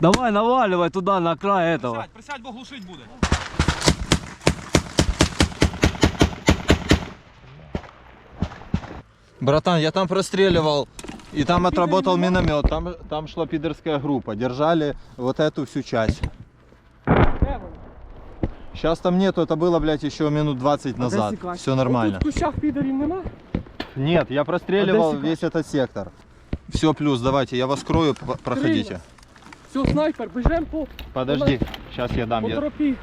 Давай, наваливай туда, на край этого. Присядь, присядь, бо глушить буде. Братан, я там простреливал, и там отработал миномет, там, там шла пидорская группа, держали вот эту всю часть. Сейчас там нету, это было, блядь, еще минут 20 назад. Все нормально. Тут в кущах підерів нема? Нет, я простреливал А весь этот сектор. Все, плюс, давайте, я вас скрою, п- проходите. Все, снайпер, бежим по, Подожди, сейчас я дам. по Я... тропі.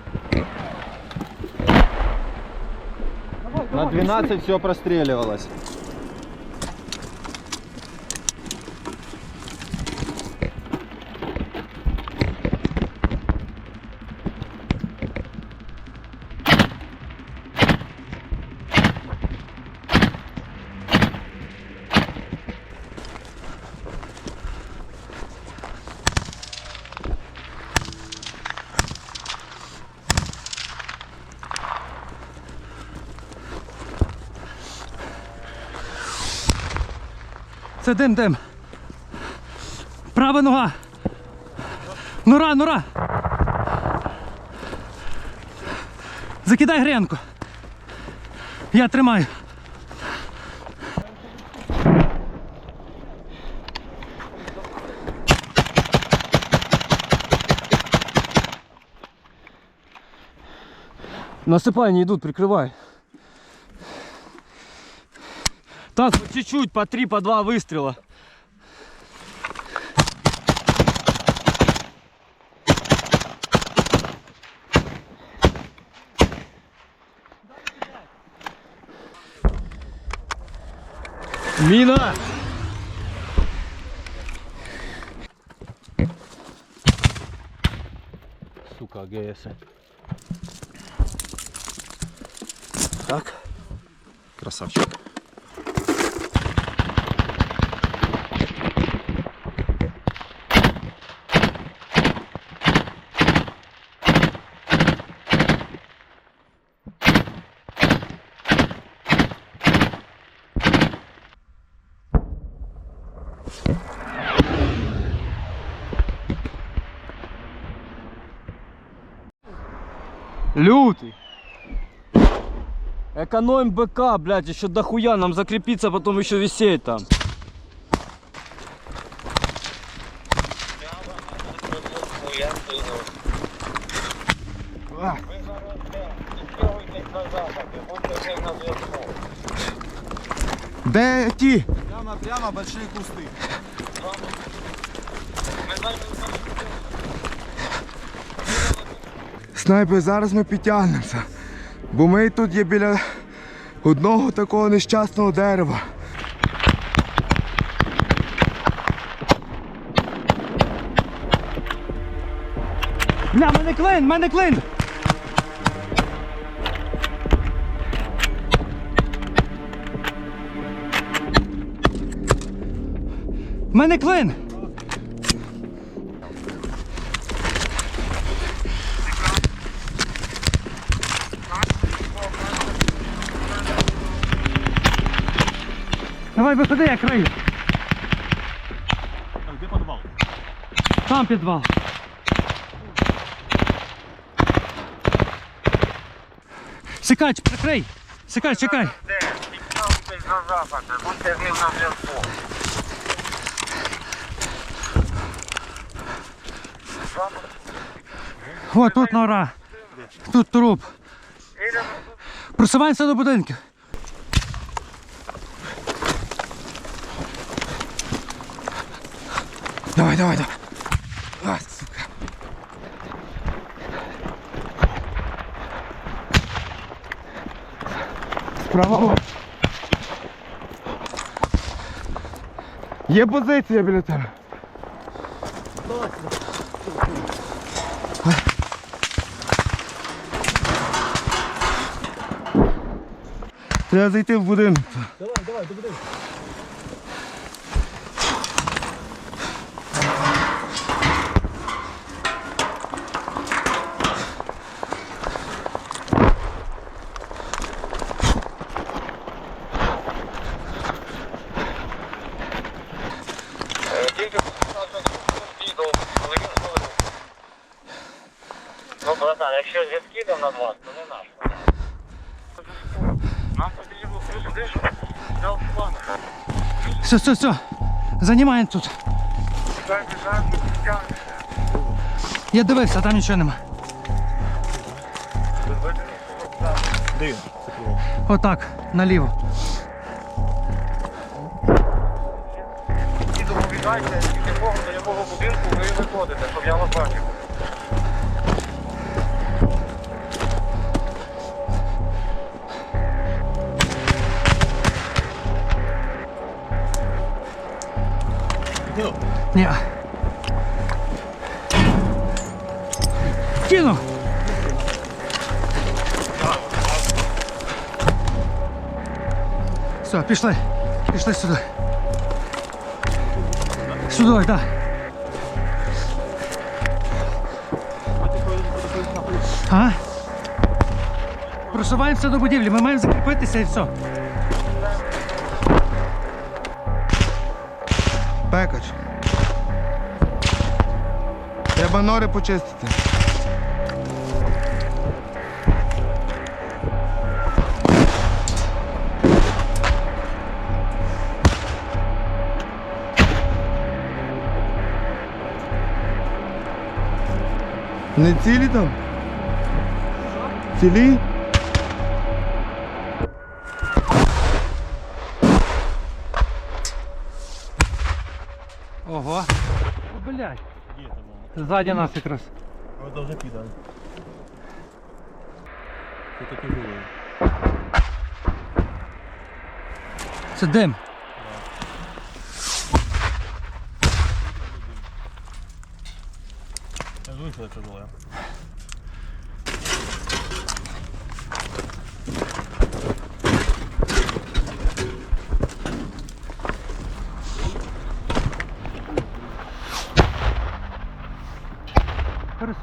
Давай, На давай, 12 все простреливалось. Це дим, дим. Права нога. Нора, нора. Закидай гренку. Я тримаю. Насыпай, не идут, прикрывай. Так, по чуть-чуть, по три, по два выстрела. Мина! Сука, АГС. Так. Красавчик. Лютый. Экономим БК, блядь, еще дохуя нам закрепиться, потом еще висеть там. Де ті? Прямо, прямо большие кусты. Снайпер, зараз ми підтягнемося. Бо ми тут є біля одного такого нещасного дерева. Бля, мене клин, мене клин! Мене клин! Виходи, я крию. Де подвал? Там підвал. Сикач, прикрий! Сикач, чекай! Будьте з ним на зв'язку. О, тут нора. Тут труп. Просуваємося до будинків. Давай, давай, давай. А, сука. Справа. Є позиція біля тебе. Треба зайти в будинок. Тільки відео, коли він якщо відкидав над вас, то не наш. Нам потрібно взяв план. Все, все, все. Займаємо тут. Я дивився, там нічого нема. Отак, наліво. І доповідайте, з якого до якого будинку ви виходите, щоб я вас бачив. Ні. Кинув. Все, пішли. Пішли сюди. Сюди, так. Да. А? Просуваємося до будівлі, ми маємо закріпитися і все. Пекач. Треба нори почистити. Не цілі там? Цілі? О, было? Сзади нас якраз. Это уже пидор. Это тяжелое. Це дим. Я говорю, что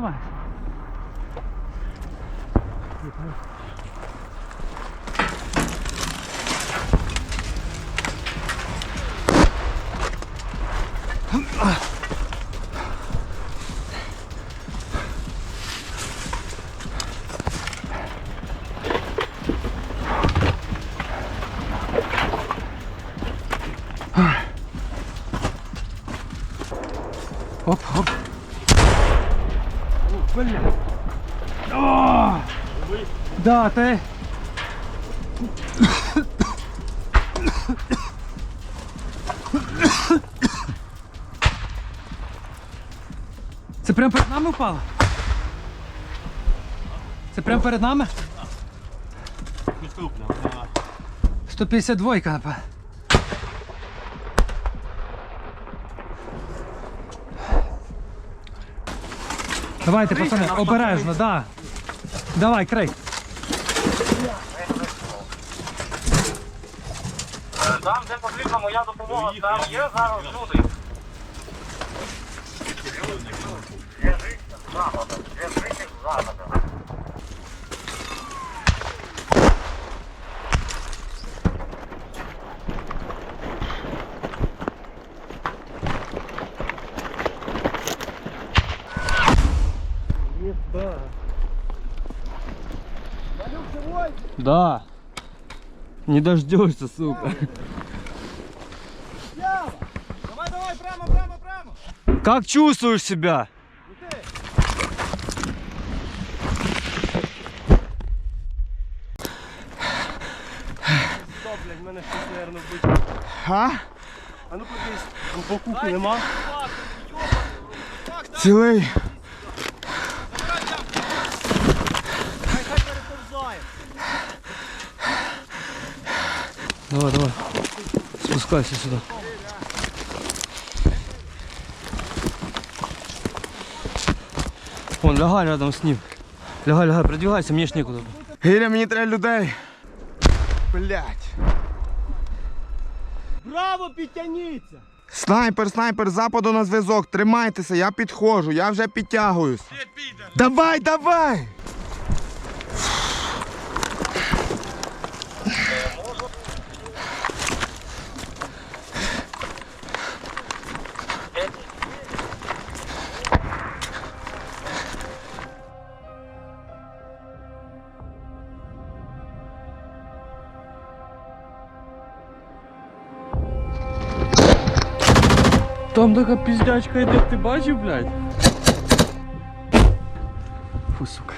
깔끔하네. 업, 어, 어. О! Да, ти. Це прямо перед нами впало? Це прямо перед нами? Підступно. Да. 152, напевно. Давайте, пацани, обережно, да. Давай, крий. Там, де потрібна моя допомога, там є зараз люди. Зв'яжіться з заходом, зв'яжіться з заходом. Да. Не дождешься, сука. Давай, давай, прямо, прямо, прямо. Как чувствуешь себя? А? А ну подивись, там по кухні нема. Цілий. Давай, давай. Спускайся сюда. Вон, лягай рядом с ним. Лягай, лягай, продвигайся, мне ж некуда. Гіря, мені треба людей. Блять. Браво, підтягніться! Снайпер, снайпер, западу на зв'язок. Тримайтеся, я підходжу, я вже підтягуюсь. Давай, давай! Там така піздячка йде, ти бачив, блядь? Фу, сука.